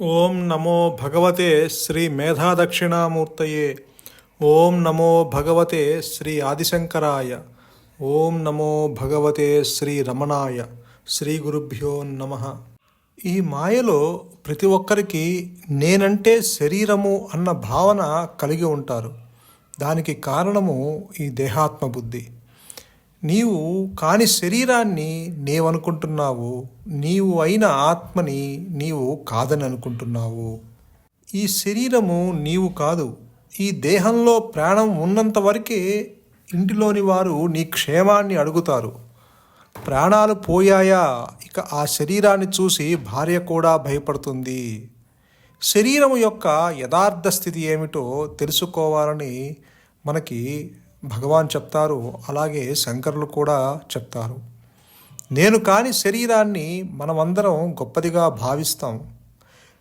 ఓం నమో భగవతే శ్రీ మేధాదక్షిణామూర్తయే. ఓం నమో భగవతే శ్రీ ఆదిశంకరాయ. ఓం నమో భగవతే శ్రీ రమణాయ. శ్రీ గురుభ్యో నమ. ఈ మాయలో ప్రతి ఒక్కరికి నేనంటే శరీరము అన్న భావన కలిగి ఉంటారు. దానికి కారణము ఈ దేహాత్మ బుద్ధి నీవు కాని శరీరాన్ని నీవనుకుంటున్నావు నీవు అయిన ఆత్మని నీవు కాదని అనుకుంటున్నావు. ఈ శరీరము నీవు కాదు ఈ దేహంలో ప్రాణం ఉన్నంత వరకే ఇంటిలోని వారు నీ క్షేమాన్ని అడుగుతారు. ప్రాణాలు పోయాయా? ఇక ఆ శరీరాన్ని చూసి భార్య కూడా భయపడుతుంది. శరీరం యొక్క యథార్థ స్థితి ఏమిటో తెలుసుకోవాలని మనకి భగవాన్ చెప్తారు అలాగే శంకరులు కూడా చెప్తారు. నేను కాని శరీరాన్ని మనమందరం గొప్పదిగా భావిస్తాం.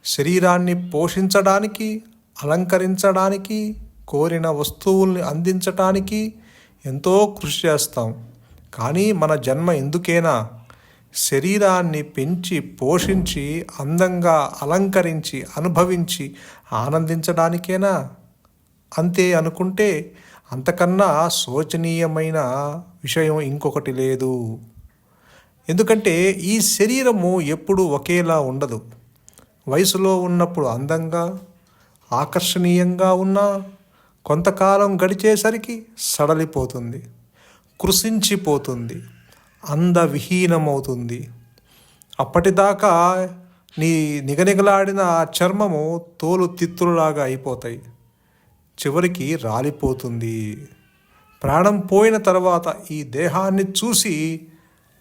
శరీరాన్ని పోషించడానికి అలంకరించడానికి కోరిన వస్తువుల్ని అందించటానికి ఎంతో కృషి చేస్తాం. కానీ మన జన్మ ఎందుకేనా? శరీరాన్ని పెంచి పోషించి అందంగా అలంకరించి అనుభవించి ఆనందించడానికేనా? అంతే అనుకుంటే అంతకన్నా శోచనీయమైన విషయం ఇంకొకటి లేదు. ఎందుకంటే ఈ శరీరము ఎప్పుడూ ఒకేలా ఉండదు. వయసులో ఉన్నప్పుడు అందంగా ఆకర్షణీయంగా ఉన్నా కొంతకాలం గడిచేసరికి సడలిపోతుంది కృషించిపోతుంది అందవిహీనమవుతుంది. అప్పటిదాకా నీ నిగనిగలాడిన చర్మము తోలు తిత్తులులాగా అయిపోతాయి. చివరికి రాలిపోతుంది. ప్రాణం పోయిన తర్వాత ఈ దేహాన్ని చూసి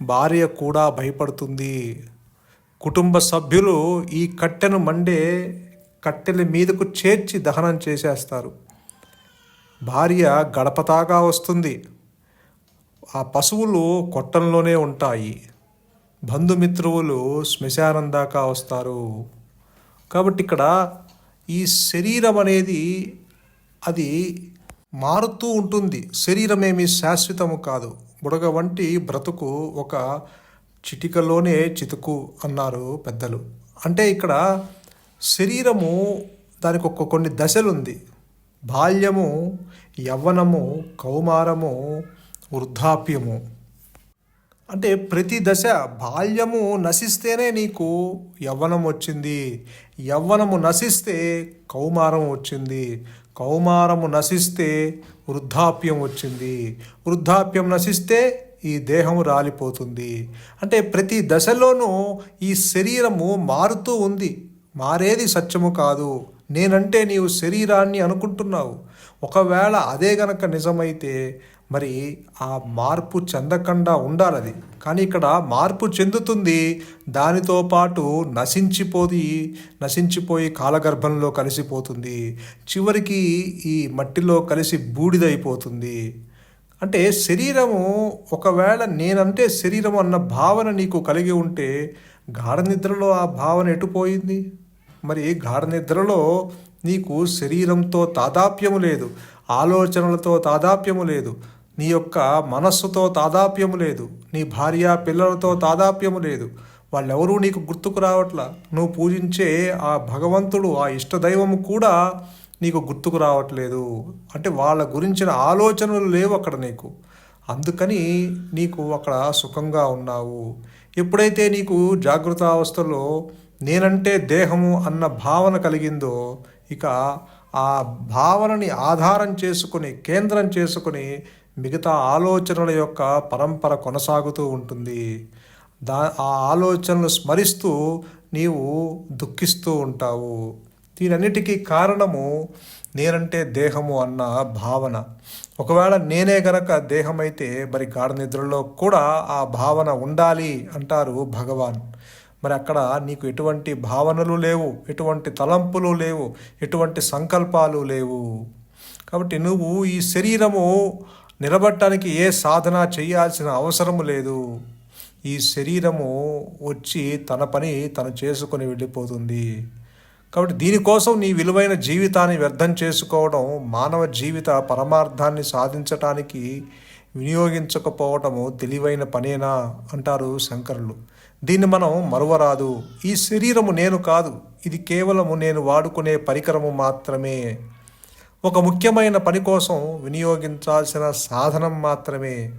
భార్య కూడా భయపడుతుంది. కుటుంబ సభ్యులు ఈ కట్టెను మండే కట్టెల మీదకు చేర్చి దహనం చేసేస్తారు. భార్య గడపతాగా వస్తుంది. ఆ పశువులు కొట్టంలోనే ఉంటాయి. బంధుమిత్రువులు శ్మశానం దాకా వస్తారు. కాబట్టి ఇక్కడ ఈ శరీరం అనేది అది మారుతూ ఉంటుంది. శరీరమేమి శాశ్వతము కాదు. బుడగ వంటి బ్రతుకు ఒక చిటికలోనే చితుకు అన్నారు పెద్దలు. అంటే ఇక్కడ శరీరము దానికి ఒక కొన్ని దశలు ఉంది బాల్యము యవ్వనము కౌమారము వృద్ధాప్యము. అంటే ప్రతి దశ బాల్యము నశిస్తేనే నీకు యవ్వనం వచ్చింది. యవ్వనము నశిస్తే కౌమారం వచ్చింది. కౌమారము నశిస్తే వృద్ధాప్యం వచ్చింది. వృద్ధాప్యం నశిస్తే ఈ దేహము రాలిపోతుంది. అంటే ప్రతి దశలోనూ ఈ శరీరము మారుతూ ఉంది. మారేది సత్యము కాదు. నేనంటే నీవు శరీరాన్ని అనుకుంటున్నావు. ఒకవేళ అదే గనక నిజమైతే మరి ఆ మార్పు చెందకుండా ఉండాలి అది కానీ ఇక్కడ మార్పు చెందుతుంది దానితో పాటు నశించిపోయి నశించిపోయి కాలగర్భంలో కలిసిపోతుంది చివరికి ఈ మట్టిలో కలిసి బూడిదైపోతుంది. అంటే శరీరము ఒకవేళ నేనంటే శరీరం అన్న భావన నీకు కలిగి ఉంటే గాఢ నిద్రలో ఆ భావన ఎటుపోయింది మరి గాఢ నిద్రలో నీకు శరీరంతో తాదాప్యము లేదు ఆలోచనలతో తాదాప్యము లేదు నీ యొక్క మనస్సుతో తాదాప్యము లేదు. నీ భార్య పిల్లలతో తాదాప్యము లేదు. వాళ్ళెవరూ నీకు గుర్తుకు రావట్లా? నువ్వు పూజించే ఆ భగవంతుడు ఆ ఇష్టదైవము కూడా నీకు గుర్తుకు రావట్లేదు. అంటే వాళ్ళ గురించిన ఆలోచనలు లేవు అక్కడ నీకు. అందుకని నీకు అక్కడ సుఖంగా ఉన్నావు. ఎప్పుడైతే నీకు జాగ్రత్త అవస్థలో నేనంటే దేహము అన్న భావన కలిగిందో ఇక ఆ భావనని ఆధారం చేసుకుని కేంద్రం చేసుకుని మిగతా ఆలోచనల యొక్క పరంపర కొనసాగుతూ ఉంటుంది. దా ఆ ఆలోచనలు స్మరిస్తూ నీవు దుఃఖిస్తూ ఉంటావు. దీనన్నిటికీ కారణము నేనంటే దేహము అన్న భావన. ఒకవేళ నేనే గనక దేహమైతే మరి గాఢ నిద్రలో కూడా ఆ భావన ఉండాలి అంటారు భగవాన్. మరి అక్కడ నీకు ఎటువంటి భావనలు లేవు ఎటువంటి తలంపులు లేవు ఎటువంటి సంకల్పాలు లేవు. కాబట్టి నువ్వు ఈ శరీరము నిలబట్టడానికి ఏ సాధన చేయాల్సిన అవసరం లేదు. ఈ శరీరము వచ్చి తన పని తను చేసుకొని వెళ్ళిపోతుంది. కాబట్టి దీనికోసం నీ విలువైన జీవితాన్ని వ్యర్థం చేసుకోవడం మానవ జీవిత పరమార్థాన్ని సాధించటానికి వినియోగించకపోవటము తెలివైన పనేనా? అంటారు శంకరులు. దీన్ని మనం మరువరాదు. ఈ శరీరము నేను కాదు. ఇది కేవలము నేను వాడుకునే పరికరము మాత్రమే. ఒక ముఖ్యమైన పని కోసం వినియోగించాల్సిన సాధనం మాత్రమే.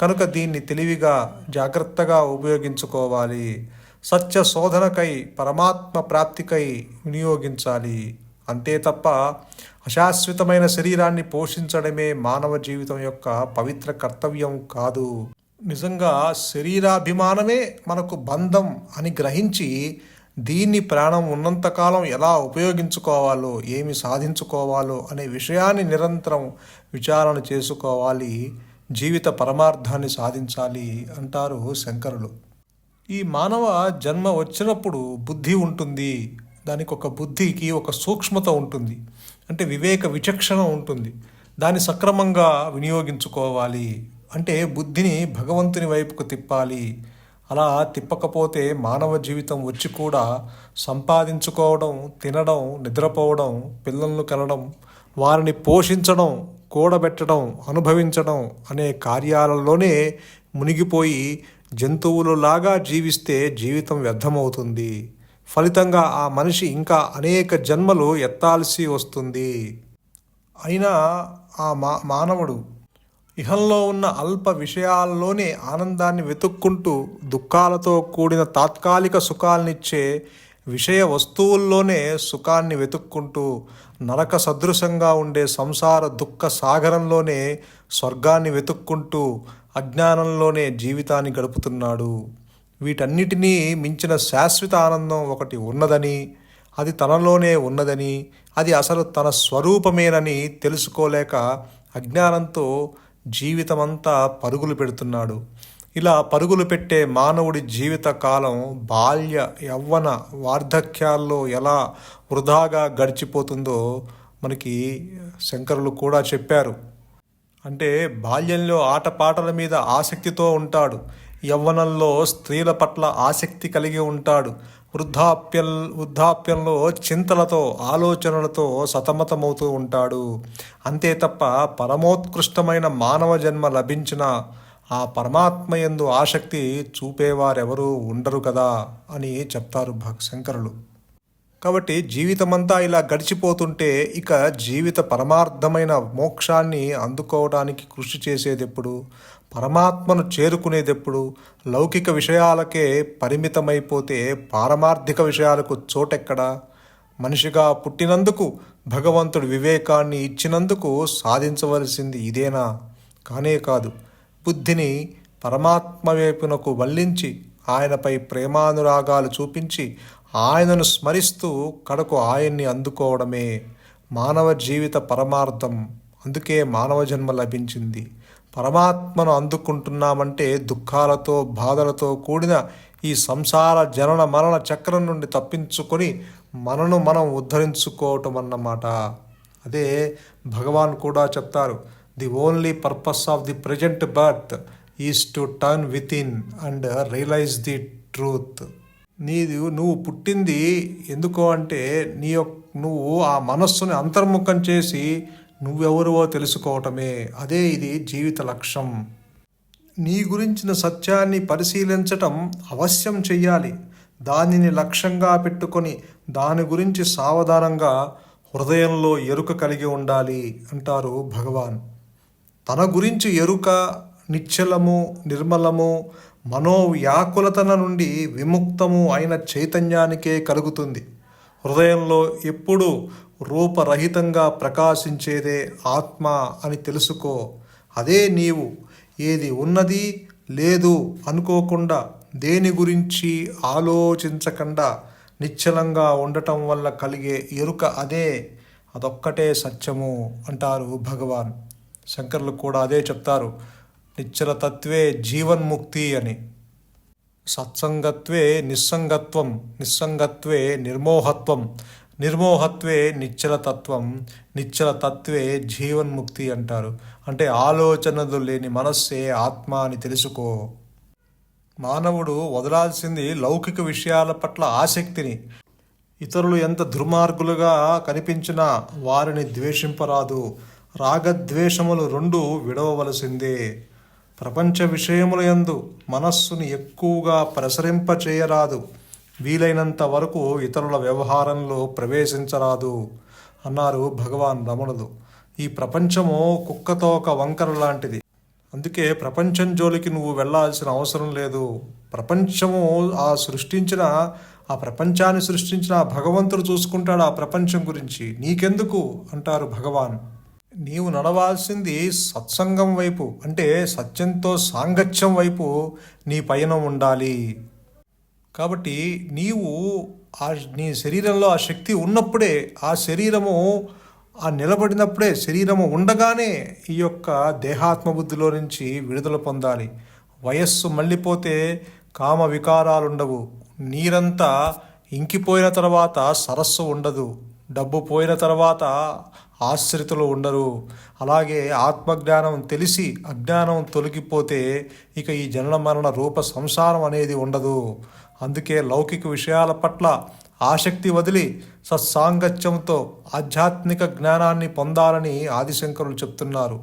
కనుక దీన్ని తెలివిగా జాగ్రత్తగా ఉపయోగించుకోవాలి. సత్య శోధనకై పరమాత్మ ప్రాప్తికై వినియోగించాలి. అంతే తప్ప అశాశ్వతమైన శరీరాన్ని పోషించడమే మానవ జీవితం యొక్క పవిత్ర కర్తవ్యం కాదు. నిజంగా శరీరాభిమానమే మనకు బంధం అని గ్రహించి దీన్ని ప్రాణం ఉన్నంతకాలం ఎలా ఉపయోగించుకోవాలో ఏమి సాధించుకోవాలో అనే విషయాన్ని నిరంతరం విచారణ చేసుకోవాలి జీవిత పరమార్థాన్ని సాధించాలి అంటారు శంకరులు. ఈ మానవ జన్మ వచ్చినప్పుడు బుద్ధి ఉంటుంది దానికి ఒక బుద్ధికి ఒక సూక్ష్మత ఉంటుంది అంటే వివేక విచక్షణ ఉంటుంది. దాన్ని సక్రమంగా వినియోగించుకోవాలి అంటే బుద్ధిని భగవంతుని వైపుకు తిప్పాలి అలా తిప్పకపోతే మానవ జీవితం వచ్చి కూడా సంపాదించుకోవడం తినడం నిద్రపోవడం పిల్లలను కనడం వారిని పోషించడం కూడబెట్టడం అనుభవించడం అనే కార్యాలలోనే మునిగిపోయి జంతువులలాగా జీవిస్తే జీవితం వ్యర్థమవుతుంది. ఫలితంగా ఆ మనిషి ఇంకా అనేక జన్మలు ఎత్తాల్సి వస్తుంది. అయినా ఆ మా మానవుడు ఇహంలో ఉన్న అల్ప విషయాల్లోనే ఆనందాన్ని వెతుక్కుంటూ దుఃఖాలతో కూడిన తాత్కాలిక సుఖాలనిచ్చే విషయ వస్తువుల్లోనే సుఖాన్ని వెతుక్కుంటూ నరక సదృశంగా ఉండే సంసార దుఃఖ సాగరంలోనే స్వర్గాన్ని వెతుక్కుంటూ అజ్ఞానంలోనే జీవితాన్ని గడుపుతున్నాడు. వీటన్నిటినీ మించిన శాశ్వత ఆనందం ఒకటి ఉన్నదని అది తనలోనే ఉన్నదని అది అసలు తన స్వరూపమేనని తెలుసుకోలేక అజ్ఞానంతో జీవితమంతా పరుగులు పెడుతున్నాడు. ఇలా పరుగులు పెట్టే మానవుడి జీవిత కాలం బాల్య యవ్వన వార్ధక్యాల్లో ఎలా వృధాగా గడిచిపోతుందో మనకి శంకరులు కూడా చెప్పారు. అంటే బాల్యంలో ఆటపాటల మీద ఆసక్తితో ఉంటాడు. యవ్వనంలో స్త్రీల పట్ల ఆసక్తి కలిగి ఉంటాడు. వృద్ధాప్యం వృద్ధాప్యంలో చింతలతో ఆలోచనలతో సతమతమవుతూ ఉంటాడు. అంతే తప్ప పరమోత్కృష్టమైన మానవ జన్మ లభించిన ఆ పరమాత్మ యందు ఆసక్తి చూపేవారెవరూ ఉండరు కదా అని చెప్తారు భక్ శంకరులు. కాబట్టి జీవితమంతా ఇలా గడిచిపోతుంటే ఇక జీవిత పరమార్థమైన మోక్షాన్ని అందుకోవడానికి కృషి చేసేదెప్పుడు? పరమాత్మను చేరుకునేదెప్పుడు? లౌకిక విషయాలకే పరిమితమైపోతే పారమార్థిక విషయాలకు చోటెక్కడా? మనిషిగా పుట్టినందుకు భగవంతుడు వివేకాన్ని ఇచ్చినందుకు సాధించవలసింది ఇదేనా? కానే కాదు. బుద్ధిని పరమాత్మ వైపునకు వల్లించి ఆయనపై ప్రేమానురాగాలు చూపించి ఆయనను స్మరిస్తూ కడకు ఆయన్ని అందుకోవడమే మానవ జీవిత పరమార్థం. అందుకే మానవ జన్మ లభించింది. పరమాత్మను అందుకుంటున్నామంటే దుఃఖాలతో బాధలతో కూడిన ఈ సంసార జనన మరణ చక్రం నుండి తప్పించుకొని మనను మనం ఉద్ధరించుకోవటం అన్నమాట అదే భగవాన్ కూడా చెప్తారు the only purpose of the present birth is to turn within and realise the truth. నీది నువ్వు పుట్టింది ఎందుకో అంటే నీ యొక్క నువ్వు ఆ మనస్సుని అంతర్ముఖం చేసి నువ్వెవరువో తెలుసుకోవటమే. అదే ఇది జీవిత లక్ష్యం. నీ గురించిన సత్యాన్ని పరిశీలించటం అవశ్యం చెయ్యాలి. దానిని లక్ష్యంగా పెట్టుకొని దాని గురించి సావధానంగా హృదయంలో ఎరుక కలిగి ఉండాలి అంటారు భగవాన్. తన గురించి ఎరుక నిశ్చలము నిర్మలము మనోవ్యాకులతన నుండి విముక్తము అయిన చైతన్యానికే కలుగుతుంది. హృదయంలో ఎప్పుడూ రూపరహితంగా ప్రకాశించేదే ఆత్మ అని తెలుసుకో. అదే నీవు ఏది ఉన్నది లేదు అనుకోకుండా దేని గురించి ఆలోచించకుండా నిశ్చలంగా ఉండటం వల్ల కలిగే ఎరుక అదే. అదొక్కటే సత్యము అంటారు భగవాన్. శంకర్లు కూడా అదే చెప్తారు. నిశ్చలతత్వే జీవన్ముక్తి అని. సత్సంగత్వే నిస్సంగత్వం నిస్సంగత్వే నిర్మోహత్వం నిర్మోహత్వే నిశ్చలతత్వం నిశ్చల తత్వే జీవన్ముక్తి అంటారు. అంటే ఆలోచనలు లేని మనస్సే ఆత్మ అని తెలుసుకో. మానవుడు వదలాల్సింది లౌకిక విషయాల పట్ల ఆసక్తిని. ఇతరులు ఎంత దుర్మార్గులుగా కనిపించినా వారిని ద్వేషింపరాదు. రాగద్వేషములు రెండు విడవవలసిందే. ప్రపంచ విషయములయందు మనస్సుని ఎక్కువగా ప్రసరింపచేయరాదు వీలైనంత వరకు ఇతరుల వ్యవహారంలో ప్రవేశించరాదు. అన్నారు భగవాన్ రమణులు. ఈ ప్రపంచము కుక్కతో ఒక వంకర లాంటిది. అందుకే ప్రపంచం జోలికి నువ్వు వెళ్ళాల్సిన అవసరం లేదు. ప్రపంచము ఆ సృష్టించిన ఆ ప్రపంచాన్ని సృష్టించిన భగవంతుడు చూసుకుంటాడు ఆ ప్రపంచం గురించి. నీకెందుకు? అంటారు భగవాన్. నీవు నడవాల్సింది సత్సంగం వైపు అంటే సత్యంతో సాంగత్యం వైపు నీ పయనం ఉండాలి. కాబట్టి నీవు ఆ నీ శరీరంలో ఆ శక్తి ఉన్నప్పుడే ఆ శరీరము ఆ నిలబడినప్పుడే శరీరము ఉండగానే ఈ యొక్క దేహాత్మ బుద్ధిలో నుంచి విడుదల పొందాలి. వయస్సు మళ్ళీపోతే కామ వికారాలు ఉండవు నీరంతా ఇంకిపోయిన తర్వాత సరస్సు ఉండదు. డబ్బు పోయిన తర్వాత ఆశ్రితులు ఉండరు. అలాగే ఆత్మజ్ఞానం తెలిసి అజ్ఞానం తొలగిపోతే ఇక ఈ జనన మరణ రూప సంసారం అనేది ఉండదు. అందుకే లౌకిక విషయాల పట్ల ఆసక్తి వదిలి సత్సాంగత్యంతో ఆధ్యాత్మిక జ్ఞానాన్ని పొందాలని ఆదిశంకరులు చెప్తున్నారు.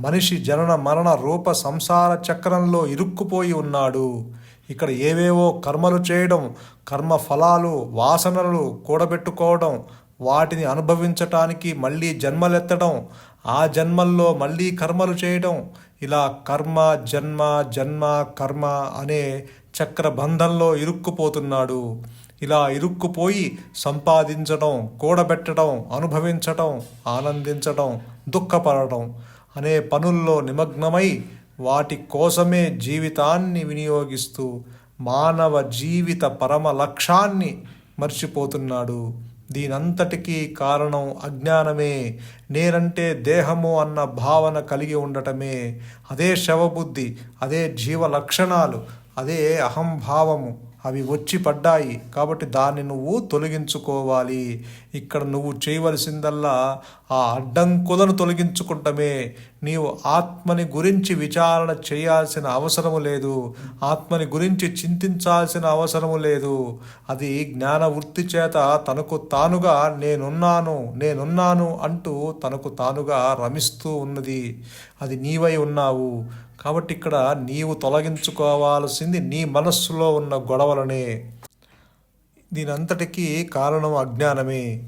మనిషి జనన మరణ రూప సంసార చక్రంలో ఇరుక్కుపోయి ఉన్నాడు. ఇక్కడ ఏవేవో కర్మలు చేయడం కర్మ ఫలాలు వాసనలు కూడబెట్టుకోవడం వాటిని అనుభవించటానికి మళ్ళీ జన్మలెత్తడం ఆ జన్మల్లో మళ్ళీ కర్మలు చేయడం ఇలా కర్మ జన్మ జన్మ కర్మ అనే చక్రబంధంలో ఇరుక్కుపోతున్నాడు. ఇలా ఇరుక్కుపోయి సంపాదించడం కూడబెట్టడం అనుభవించడం ఆనందించడం దుఃఖపడటం అనే పనుల్లో నిమగ్నమై వాటి కోసమే జీవితాన్ని వినియోగిస్తూ మానవ జీవిత పరమ లక్ష్యాన్ని మర్చిపోతున్నాడు. దీనంతటికీ కారణం అజ్ఞానమే. నేనంటే దేహము అన్న భావన కలిగి ఉండటమే. అదే శవబుద్ధి అదే జీవ లక్షణాలు అదే అహంభావము. అవి వచ్చి పడ్డాయి. కాబట్టి దాన్ని నువ్వు తొలగించుకోవాలి. ఇక్కడ నువ్వు చేయవలసిందల్లా ఆ అడ్డంకులను తొలగించుకుంటమే నీవు ఆత్మని గురించి విచారణ చేయాల్సిన అవసరము లేదు. ఆత్మని గురించి చింతించాల్సిన అవసరము లేదు. అది జ్ఞాన వృత్తి చేత తనకు తానుగా నేనున్నాను నేనున్నాను అంటూ తనకు తానుగా రమిస్తూ ఉన్నది. అది నీవై ఉన్నావు. కాబట్టి ఇక్కడ నీవు తొలగించుకోవాల్సింది నీ మనస్సులో ఉన్న గొడవలనే. దీనంతటికీ కారణం అజ్ఞానమే.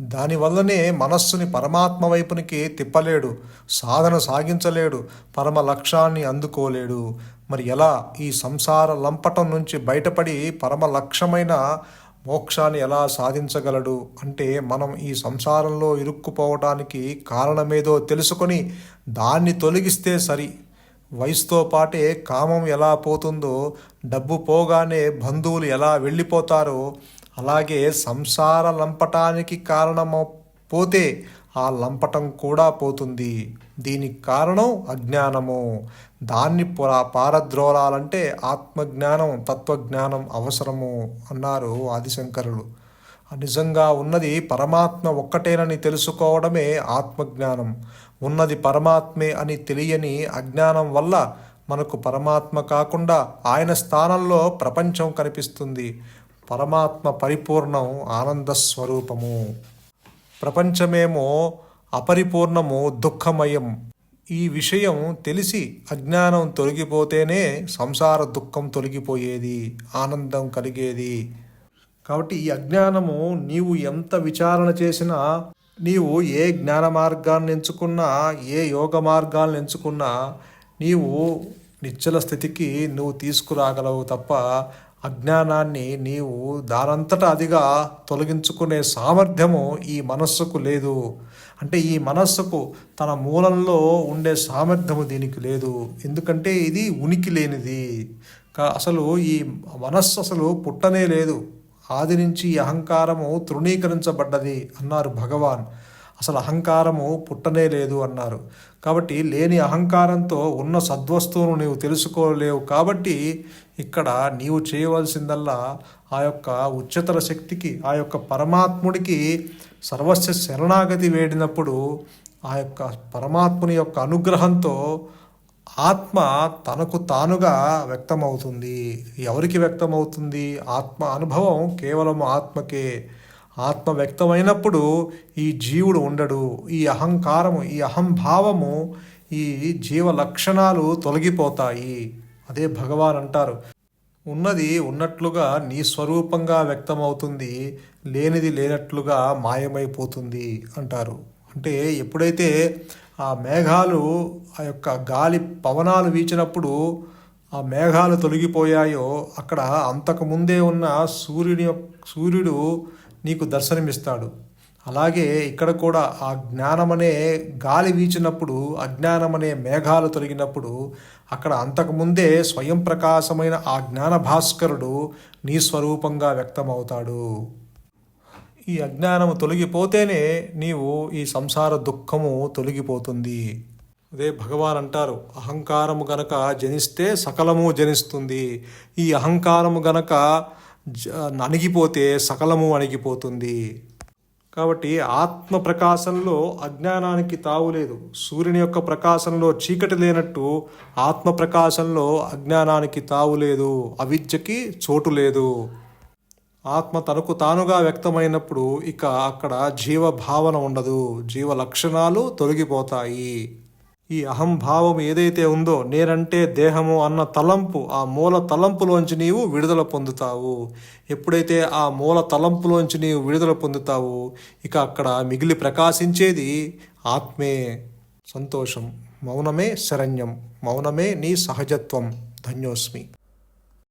దానివల్లనే మనస్సుని పరమాత్మ వైపునికి తిప్పలేడు సాధన సాగించలేడు పరమ లక్ష్యాన్ని అందుకోలేడు. మరి ఎలా ఈ సంసార లంపటం నుంచి బయటపడి పరమ లక్ష్యమైన మోక్షాన్ని ఎలా సాధించగలడు? అంటే మనం ఈ సంసారంలో ఇరుక్కుపోవటానికి కారణమేదో తెలుసుకొని దాన్ని తొలగిస్తే సరి. వయసుతో పాటే కామం ఎలా పోతుందో డబ్బు పోగానే బంధువులు ఎలా వెళ్ళిపోతారో అలాగే సంసార లంపటానికి కారణము పోతే ఆ లంపటం కూడా పోతుంది. దీనికి కారణం అజ్ఞానము. దాన్ని పురా పారద్రోలాలంటే ఆత్మజ్ఞానం తత్వజ్ఞానం అవసరము అన్నారు ఆదిశంకరులు. నిజంగా ఉన్నది పరమాత్మ ఒక్కటేనని తెలుసుకోవడమే ఆత్మజ్ఞానం. ఉన్నది పరమాత్మే అని తెలియని అజ్ఞానం వల్ల మనకు పరమాత్మ కాకుండా ఆయన స్థానంలో ప్రపంచం కనిపిస్తుంది. పరమాత్మ పరిపూర్ణం ఆనంద స్వరూపము. ప్రపంచమేమో అపరిపూర్ణము దుఃఖమయం. ఈ విషయం తెలిసి అజ్ఞానం తొలగిపోతేనే సంసార దుఃఖం తొలగిపోయేది ఆనందం కలిగేది. కాబట్టి ఈ అజ్ఞానము నీవు ఎంత విచారణ చేసినా నీవు ఏ జ్ఞాన మార్గాన్ని ఎంచుకున్నా ఏ యోగ మార్గాలను ఎంచుకున్నా నీవు నిచ్చల స్థితికి నువ్వు తీసుకురాగలవు తప్ప అజ్ఞానాన్ని నీవు దానంతట అదిగా తొలగించుకునే సామర్థ్యము ఈ మనస్సుకు లేదు. అంటే ఈ మనస్సుకు తన మూలంలో ఉండే సామర్థ్యము దీనికి లేదు. ఎందుకంటే ఇది ఉనికి లేనిది. అసలు ఈ మనస్సు అసలు పుట్టనే లేదు. ఆది నుంచి ఈ అహంకారము తృణీకరించబడ్డది అన్నారు భగవాన్. అసలు అహంకారము పుట్టనే లేదు అన్నారు. కాబట్టి లేని అహంకారంతో ఉన్న సద్వస్తువును నీవు తెలుసుకోలేవు కాబట్టి ఇక్కడ నీవు చేయవలసిందల్లా ఆ యొక్క ఉచ్చతర శక్తికి ఆ యొక్క పరమాత్ముడికి సర్వస్వ శరణాగతి వేడినప్పుడు ఆ యొక్క పరమాత్ముని యొక్క అనుగ్రహంతో ఆత్మ తనకు తానుగా వ్యక్తమవుతుంది. ఎవరికి వ్యక్తమవుతుంది? ఆత్మ అనుభవం కేవలం ఆత్మకే. ఆత్మ వ్యక్తమైనప్పుడు ఈ జీవుడు ఉండడు. ఈ అహంకారము ఈ అహంభావము ఈ జీవ లక్షణాలు తొలగిపోతాయి. అదే భగవాన్ అంటారు. ఉన్నది ఉన్నట్లుగా నీ స్వరూపంగా వ్యక్తమవుతుంది లేనిది లేనట్లుగా మాయమైపోతుంది అంటారు. అంటే ఎప్పుడైతే ఆ మేఘాలు ఆ యొక్క గాలి పవనాలు వీచినప్పుడు ఆ మేఘాలు తొలగిపోయాయో అక్కడ అంతకుముందే ఉన్న సూర్యుని యొక్క- సూర్యుడు నీకు దర్శనమిస్తాడు. అలాగే ఇక్కడ కూడా ఆ జ్ఞానమనే గాలి వీచినప్పుడు అజ్ఞానమనే మేఘాలు తొలగినప్పుడు అక్కడ అంతకుముందే స్వయం ప్రకాశమైన ఆ జ్ఞాన భాస్కరుడు నీ స్వరూపంగా వ్యక్తమవుతాడు. ఈ అజ్ఞానము తొలగిపోతేనే నీవు ఈ సంసార దుఃఖము తొలగిపోతుంది. అదే భగవాన్ అంటారు అహంకారము గనక జనిస్తే సకలము జనిస్తుంది. ఈ అహంకారము గనక అణిగిపోతే సకలము అణిగిపోతుంది కాబట్టి ఆత్మ ప్రకాశంలో అజ్ఞానానికి తావులేదు సూర్యుని యొక్క ప్రకాశంలో చీకటి లేనట్టు ఆత్మ ప్రకాశంలో అజ్ఞానానికి తావులేదు అవిద్యకి చోటు లేదు. ఆత్మ తనకు తానుగా వ్యక్తమైనప్పుడు ఇక అక్కడ జీవ భావన ఉండదు. జీవ లక్షణాలు తొలగిపోతాయి. ఈ అహంభావం ఏదైతే ఉందో నేనంటే దేహము అన్న తలంపు ఆ మూల తలంపులోంచి నీవు విడుదల పొందుతావు. ఎప్పుడైతే ఆ మూల తలంపులోంచి నీవు విడుదల పొందుతావు ఇక అక్కడ మిగిలి ప్రకాశించేది ఆత్మే. సంతోషం. మౌనమే శరణ్యం. మౌనమే నీ సహజత్వం. ధన్యోస్మి.